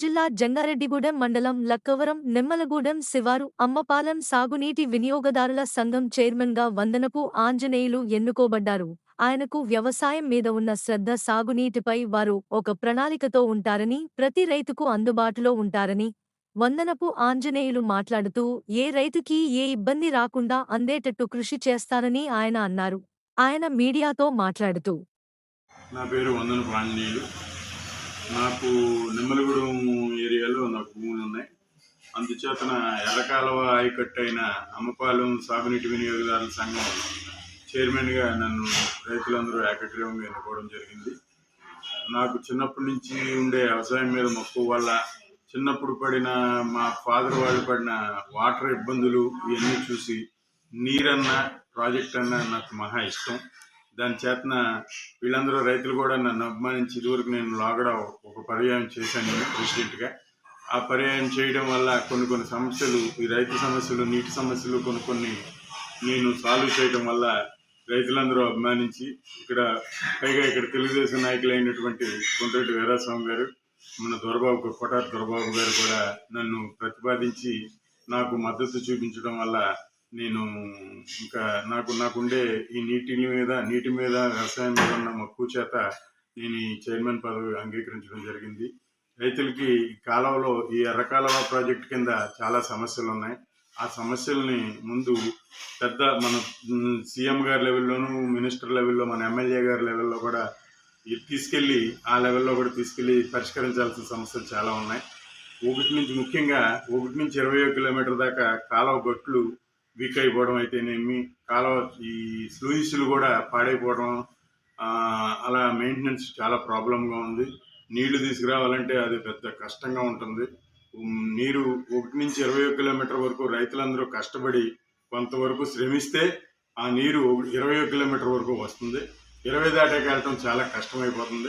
జిల్లా జంగారెడ్డిగూడెం మండలం లక్కవరం నిమ్మలగూడెం శివారు అమ్మపాలెం సాగునీటి వినియోగదారుల సంఘం చైర్మన్గా వందనపు ఆంజనేయులు ఎన్నుకోబడ్డారు. ఆయనకు వ్యవసాయం మీద ఉన్న శ్రద్ధ సాగునీటిపై వారు ఒక ప్రణాళికతో ఉంటారని ప్రతి రైతుకు అందుబాటులో ఉంటారని వందనపు ఆంజనేయులు మాట్లాడుతూ ఏ రైతుకి ఏ ఇబ్బంది రాకుండా అందేటట్టు కృషి చేస్తారని ఆయన అన్నారు. ఆయన మీడియాతో మాట్లాడుతూ. నా పేరు వందనపు ఆంజనేయులు. నాకు నిమ్మలగూడెం ఏరియాలో నాకు భూములు ఉన్నాయి. అందుచేతన ఎర్రకాలువ ఆయకట్టు అయిన అమ్మపాలెం సాగునీటి వినియోగదారుల సంఘం చైర్మన్గా నన్ను రైతులందరూ ఏకగ్రీవంగా ఎన్నుకోవడం జరిగింది. నాకు చిన్నప్పటి నుంచి ఉండే వ్యవసాయం మీద మక్కువ వల్ల చిన్నప్పుడు పడిన మా ఫాదర్ వాళ్ళు పడిన వాటర్ ఇబ్బందులు ఇవన్నీ చూసి నీరన్న ప్రాజెక్ట్ అన్న నాకు మహా ఇష్టం. దాని చేతన వీళ్ళందరూ రైతులు కూడా నన్ను అభిమానించి ఇదివరకు నేను లాగడా ఒక పర్యాయం చేశాను ప్రెసిడెంట్గా ఆ పర్యాయం చేయడం వల్ల కొన్ని కొన్ని సమస్యలు ఈ రైతు సమస్యలు నీటి సమస్యలు కొన్ని కొన్ని నేను సాల్వ్ చేయడం వల్ల రైతులందరూ అభిమానించి ఇక్కడ పైగా ఇక్కడ తెలుగుదేశం నాయకులు అయినటువంటి కొండ్రెడ్డి వీరాస్వామి గారు మన దొరబాబు కొటార్ దొరబాబు గారు కూడా నన్ను ప్రతిపాదించి నాకు మద్దతు చూపించడం వల్ల నేను ఇంకా నాకు నాకుండే ఈ నీటి మీద నీటి మీద వ్యవసాయం మీద ఉన్న మక్కువ చేత నేను ఈ చైర్మన్ పదవి అంగీకరించడం జరిగింది. రైతులకి కాలంలో ఈ ఎర్రకాలవ ప్రాజెక్ట్ కింద చాలా సమస్యలు ఉన్నాయి. ఆ సమస్యల్ని ముందు పెద్ద మన సీఎం గారి లెవెల్లోనూ మినిస్టర్ లెవెల్లో మన ఎమ్మెల్యే గారి లెవెల్లో కూడా తీసుకెళ్ళి ఆ లెవెల్లో కూడా తీసుకెళ్ళి పరిష్కరించాల్సిన సమస్యలు చాలా ఉన్నాయి. ఒకటి నుంచి ముఖ్యంగా ఒకటి నుంచి ఇరవై కిలోమీటర్ దాకా కాలువ గట్లు వీక్ అయిపోవడం అయితేనేమి కాలువ ఈ స్లూయిస్లు కూడా పాడైపోవడం అలా మెయింటెనెన్స్ చాలా ప్రాబ్లంగా ఉంది. నీళ్ళు తీసుకురావాలంటే అది పెద్ద కష్టంగా ఉంటుంది. నీరు ఒకటి నుంచి ఇరవై కిలోమీటర్ వరకు రైతులందరూ కష్టపడి కొంతవరకు శ్రమిస్తే ఆ నీరు ఒక- ఇరవై కిలోమీటర్ వరకు వస్తుంది. ఇరవై దాటే వెళ్ళటం చాలా కష్టమైపోతుంది.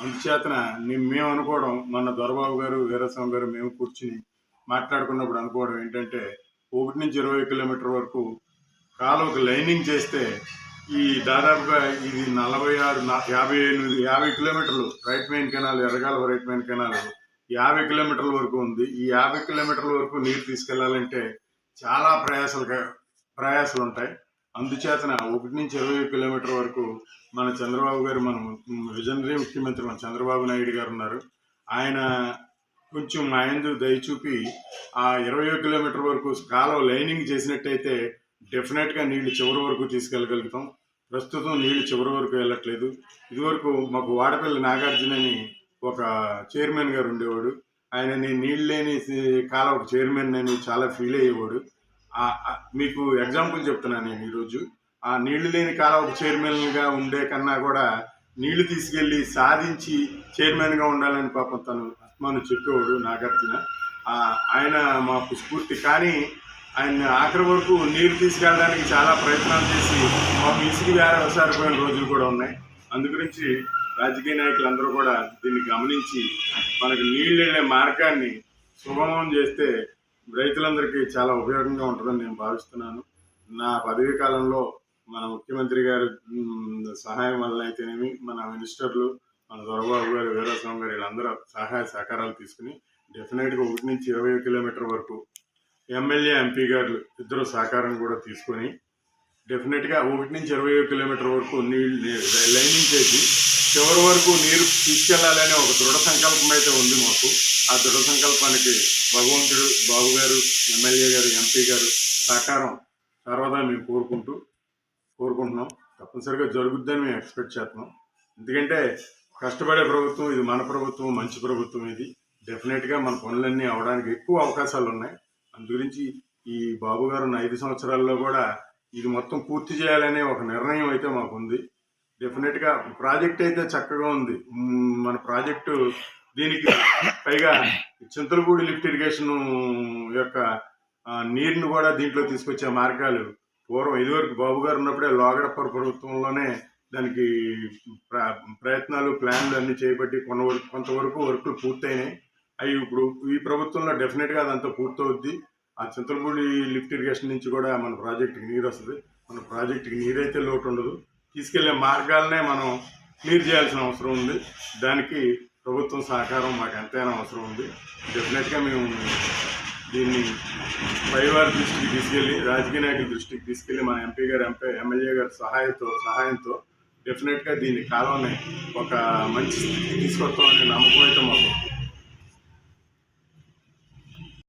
అందుచేతన మేము అనుకోవడం మన దొరబాబు గారు వీరస్వామి గారు మేము కూర్చుని మాట్లాడుకున్నప్పుడు అనుకోవడం ఏంటంటే ఒకటి నుంచి ఇరవై కిలోమీటర్ వరకు కాలువకు లైనింగ్ చేస్తే ఈ దాదాపుగా ఇది నలభై ఆరు యాభై ఎనిమిది యాభై కిలోమీటర్లు రైట్ మెయిన్ కెనాల్ ఎరగాల రైట్ మెయిన్ కెనాల్ యాభై కిలోమీటర్ల వరకు ఉంది. ఈ యాభై కిలోమీటర్ల వరకు నీరు తీసుకెళ్ళాలంటే చాలా ప్రయాసాలు ప్రయాసాలు ఉంటాయి. అందుచేతన ఒకటి నుంచి ఇరవై కిలోమీటర్ వరకు మన చంద్రబాబు గారు మనం విజనరీ ముఖ్యమంత్రి మన చంద్రబాబు నాయుడు గారు ఉన్నారు. ఆయన కొంచెం మా ఎందు దయచూపి ఆ ఇరవై కిలోమీటర్ వరకు కాలువ లైనింగ్ చేసినట్టయితే డెఫినెట్గా నీళ్ళు చివరి వరకు తీసుకెళ్ళగలుగుతాం. ప్రస్తుతం నీళ్ళు చివరి వరకు వెళ్ళట్లేదు. ఇదివరకు మాకు వాడపల్లి నాగార్జున అని ఒక చైర్మన్ గారు ఉండేవాడు. ఆయన నేను నీళ్ళు లేని కాలువ చైర్మన్ అని చాలా ఫీల్ అయ్యేవాడు. మీకు ఎగ్జాంపుల్ చెప్తున్నాను నేను ఈరోజు. ఆ నీళ్ళు లేని కాలువ చైర్మన్గా ఉండే కన్నా కూడా నీళ్ళు తీసుకెళ్ళి సాధించి చైర్మన్గా ఉండాలని పాపం తను మన చెప్పేవాడు నాగార్జున. ఆయన మాకు స్ఫూర్తి. కానీ ఆయన ఆఖరి వరకు నీరు తీసుకెళ్ళడానికి చాలా ప్రయత్నాలు చేసి మాకు ఇసుక వేరే ఒకసారిపోయిన రోజులు కూడా ఉన్నాయి. అందు గురించి రాజకీయ నాయకులందరూ కూడా దీన్ని గమనించి మనకు నీళ్ళు వెళ్ళే మార్గాన్ని సుగమం చేస్తే రైతులందరికీ చాలా ఉపయోగంగా ఉంటుందని నేను భావిస్తున్నాను. నా పదవీ కాలంలో మన ముఖ్యమంత్రి గారి సహాయం వల్ల అయితేనేమి మన మినిస్టర్లు మన దొరబాబు గారు వీరస్వామి గారు వీళ్ళందరూ సహాయ సహకారాలు తీసుకుని డెఫినెట్గా ఒకటి నుంచి ఇరవై కిలోమీటర్ వరకు ఎమ్మెల్యే ఎంపీ గారు ఇద్దరు సహకారం కూడా తీసుకొని డెఫినెట్గా ఒకటి నుంచి ఇరవై కిలోమీటర్ వరకు నీళ్ళు లైనింగ్ చేసి చివరి వరకు నీరు తీసుకెళ్ళాలనే ఒక దృఢ సంకల్పం అయితే ఉంది మాకు. ఆ దృఢ సంకల్పానికి భగవంతుడు బాబు గారు ఎమ్మెల్యే గారు ఎంపీ గారు సహకారం సర్వదా మేము కోరుకుంటూ కోరుకుంటున్నాం. తప్పనిసరిగా జరుగుద్దని మేము ఎక్స్పెక్ట్ చేస్తున్నాం. ఎందుకంటే కష్టపడే ప్రభుత్వం ఇది మన ప్రభుత్వం మంచి ప్రభుత్వం ఇది. డెఫినెట్గా మన పనులన్నీ అవడానికి ఎక్కువ అవకాశాలు ఉన్నాయి. అందు గురించి ఈ బాబు గారు ఉన్న ఐదు సంవత్సరాల్లో కూడా ఇది మొత్తం పూర్తి చేయాలనే ఒక నిర్ణయం అయితే మాకు ఉంది డెఫినెట్గా ప్రాజెక్ట్ అయితే చక్కగా ఉంది. మన ప్రాజెక్టు దీనికి పైగా చింతలపూడి లిఫ్ట్ ఇరిగేషన్ యొక్క నీరుని కూడా దీంట్లో తీసుకొచ్చే మార్గాలు పూర్వం ఇదివరకు బాబు గారు ఉన్నప్పుడే లోగడప్పర్ ప్రభుత్వంలోనే దానికి ప్రయత్నాలు ప్లాన్లు అన్ని చేపట్టి కొంత కొంతవరకు వర్క్లు పూర్తయినాయి. అవి ఇప్పుడు ఈ ప్రభుత్వంలో డెఫినెట్గా అదంతా పూర్తవుద్ది. ఆ చింతలపూడి లిఫ్ట్ ఇరిగేషన్ నుంచి కూడా మన ప్రాజెక్టుకి నీరు వస్తుంది. మన ప్రాజెక్టుకి నీరైతే లోటు ఉండదు. తీసుకెళ్ళే మార్గాలనే మనం క్లియర్ చేయాల్సిన అవసరం ఉంది. దానికి ప్రభుత్వం సహకారం మాకు ఎంతైనా అవసరం ఉంది. డెఫినెట్గా మేము దీన్ని పైవార్ దృష్టికి తీసుకెళ్ళి రాజకీయ నాయకుల దృష్టికి తీసుకెళ్ళి మన ఎంపీ గారు ఎంపీ ఎమ్మెల్యే గారి సహాయంతో సహాయంతో డెఫినెట్గా దీని కాలంని ఒక మంచి స్థితికి తీసుకొస్తామనే నమ్మకం అయితే మాకు.